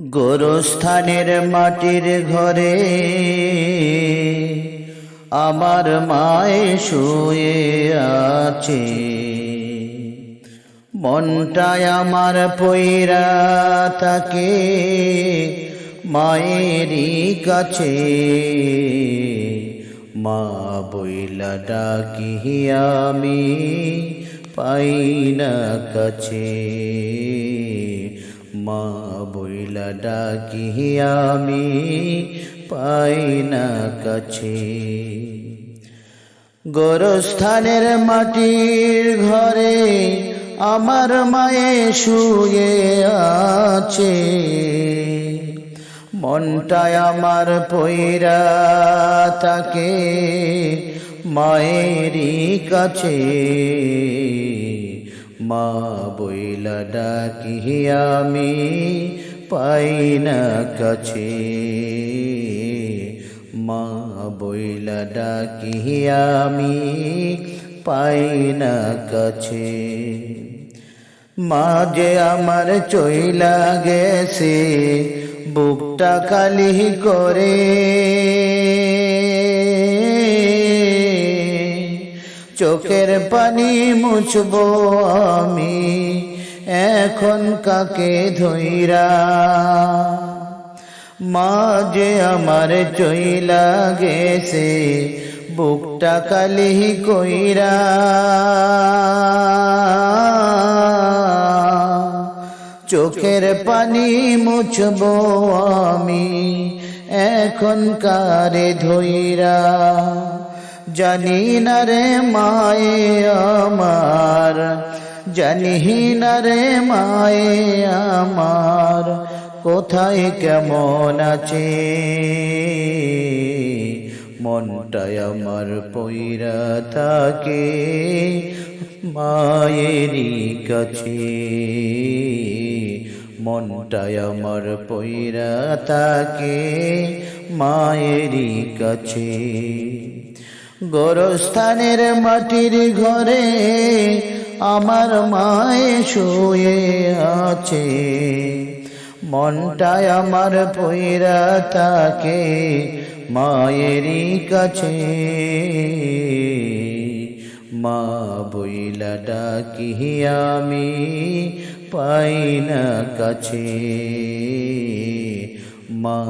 গোরস্থানের মাটির ঘরে আমার মায়ে শুয়ে আছে। মনটায় আমার পৈরা থাকে মায়েরই কাছে। মা বইলা ডাকি আমি পাই না কাছে। মা বইলা ডাকি আমি, পাই না কাছে। গরস্থানের মাটির ঘরে আমার মায়ে শুয়ে আছে। মনটায় আমার পৈরা তাকে মায়েরই কাছে। মা বইলা ডাকি আমি পাই না কাছে। মা বইলা ডাকি আমি পাই না কাছে। মা যে আমার চইলা গেছে, বুকটা খালি করে। চোখের পানি মুছবো আমি। এখন কাকে ধইরা? মা যে আমার চইলা গেছে, বুকটা কালি কইরা। চোখের পানি মুছব আমি, এখন কারে ধইরা? জানি না রে মায়ে আমার, জানি না রে মায়ে আমার, কোথায় কেমন আছে? মনটায় আমার পইরা থাকে মায়েরই কাছে। মনটায় আমার পইরা থাকে মায়েরই কাছে। গোরস্থানের মাটির ঘরে আমার মায়ে শুয়ে আছে। মনটায় আমার পইরা থাকে মায়েরই কাছে। মা বইলা ডাকি, আমি পাই না কাছে। মা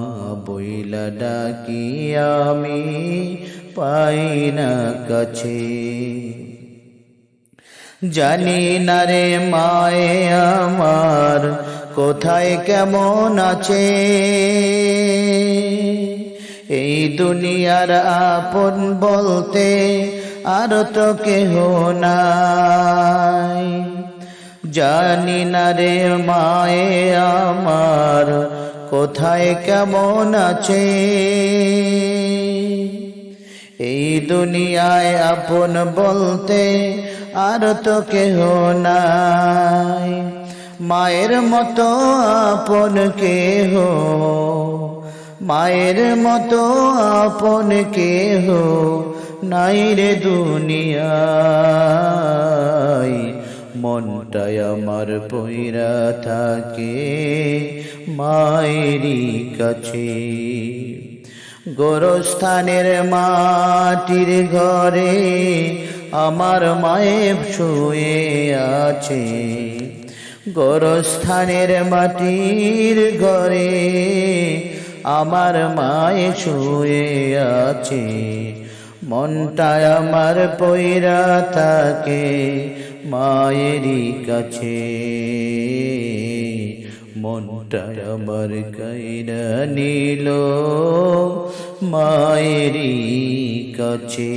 বইলা ডাকি, আমি পাই না কাছে। জানি না রে মায়ে আমার, কোথায় কেমন আছে? এই দুনিয়ার আপন বলতে আর তো কেহ নাই। জানি না রে মায়ে আমার, কোথায় কেমন আছে? এই দুনিয়ায় আপন বলতে আর তো কেহ নাই। মায়ের মতো আপন কেহ, মায়ের মতো আপন কেহ নাই রে দুনিয়ায়। মনটায় আমার পইরা থাকে মায়েরই কাছে। গোরস্থানের মাটির ঘরে আমার মায়ের শুয়ে আছে। গোরস্থানের মাটির ঘরে আমার মায়ে শুয়ে আছে। মনটায় আমার পৈরা থাকে মায়েরই কাছে। মনটায় আমার কাইরা নিল মায়েরই কাছে।